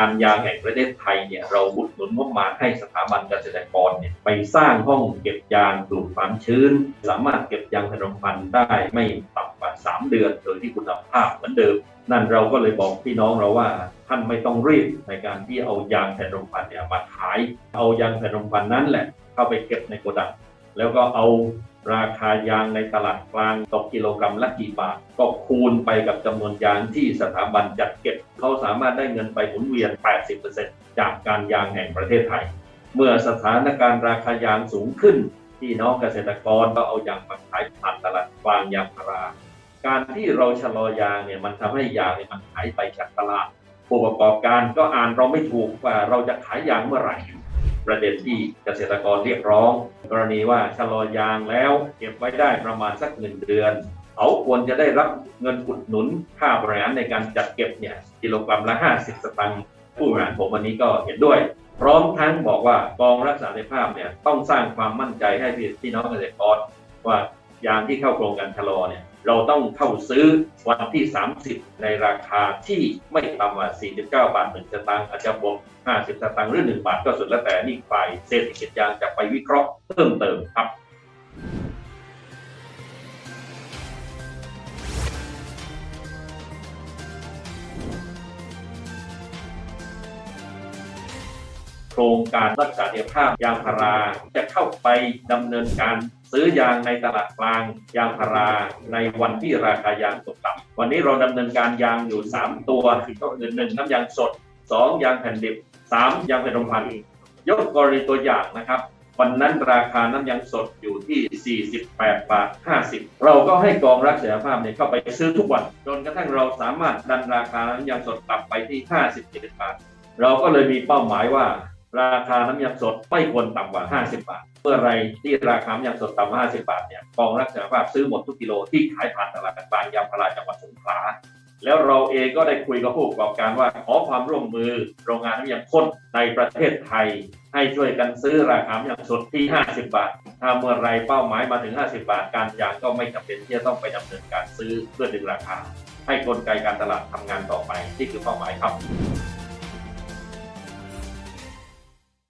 การยางแห่งประเทศไทยเนี่ยเราบุดหนุนงบมาให้สถาบันเกษตรกรเนี่ยไปสร้างห้องเก็บยางปลูกความชื้น สามารถเก็บยางพนมพันธุ์ได้ไม่ต่ำกว่า 3 เดือน โดยที่คุณภาพเหมือนเดิม นั่นเราก็เลยบอกพี่น้องเราว่าท่านไม่ต้องรีบในการที่เอายางแผ่นรมพันเนี่ยมาขาย เอายางแผ่นรมพันนั้นแหละเข้าไปเก็บในโกดังแล้วก็เอาราคายางในตลาดกลางตกกิโลกรัมละกี่บาท ก็คูณไปกับจำนวนยางที่สถาบันจัดเก็บ เขาสามารถได้เงินไปหมุนเวียน 80%จากการยางแห่งประเทศไทย เมื่อสถานการณ์ราคายางสูงขึ้นพี่น้องเกษตรกรก็เอายางมาขายผ่านตลาดกลางยางพารา การที่เราชะลอยางเนี่ยมันทำให้ยางเนี่ยมันหายไปจากตลาดผู้ประกอบการก็อ่านเราไม่ถูกว่าเราจะขายยางเมื่อไหร่ ประเด็นที่เกษตรกรเรียกร้อง กรณีว่าชะลอยางแล้วเก็บไว้ได้ประมาณสักหนึ่งเดือน เขาควรจะได้รับเงินอุดหนุนค่าบริหารในการจัดเก็บเนี่ยกิโลกรัมละ 50 สตางค์ผู้บริหารผมวันนี้ก็เห็นด้วย พร้อมทั้งบอกว่ากองรักษาในภาพเนี่ยต้องสร้างความมั่นใจให้พี่น้องเกษตรกรว่ายางที่เข้าโครงการชะลอเนี่ยเราต้องเข้าซื้อวันที่ 30 ในราคาที่ไม่ต่ำกว่า49 บาทหนึ่งสตางค์อาจจะบวก50 สตางค์หรือ 1 บาทก็สุดแล้วแต่นี่ฝ่ายเศรษฐกิจยางจะไปวิเคราะห์เพิ่มเติมครับ โครงการรักษาเสถียรภาพยางพารา จะเข้าไปดำเนินการซื้อยางในตลาดกลางยางพาราในวันที่ราคายางตกต่ำวันนี้เราดำเนินการยางอยู่ 3 ตัวก็คือหนึ่งน้ำยางสด 2 ยางแผ่นดิบ 3 ยางแผ่นรมพันธ์ยกกรณีตัวอย่างนะครับวันนั้นราคาน้ำยางสดอยู่ที่ 48 บาท 50 เราก็ให้กองรักษาภาพเนี่ยเข้าไปซื้อทุกวัน จนกระทั่งเราสามารถดันราคาน้ำยางสดกลับไปที่ 57 บาท เราก็เลยมีเป้าหมายว่า ราคาน้ำยางสดไม่ควรต่ำกว่า 50 บาท เมื่อไรที่ราคาน้ำยางสดต่ำกว่า50 บาทเนี่ยกองรักษาภาพซื้อหมดทุกกิโลที่ขายผ่านตลาดกลางยางพาราจังหวัดสงขลาแล้วเราเองก็ได้คุยกับผู้ประกอบการว่าขอความร่วมมือโรงงานน้ำยางข้นในประเทศไทย ให้ช่วยกันซื้อราคาน้ำยางสดที่ 50 บาท ถ้าเมื่อไรเป้าหมายมาถึง 50 บาท การยางก็ไม่จำเป็นที่จะต้องไปดำเนินการซื้อเพื่อดึงราคา ให้กลไกการตลาดทำงานต่อไปนี่คือเป้าหมายครับ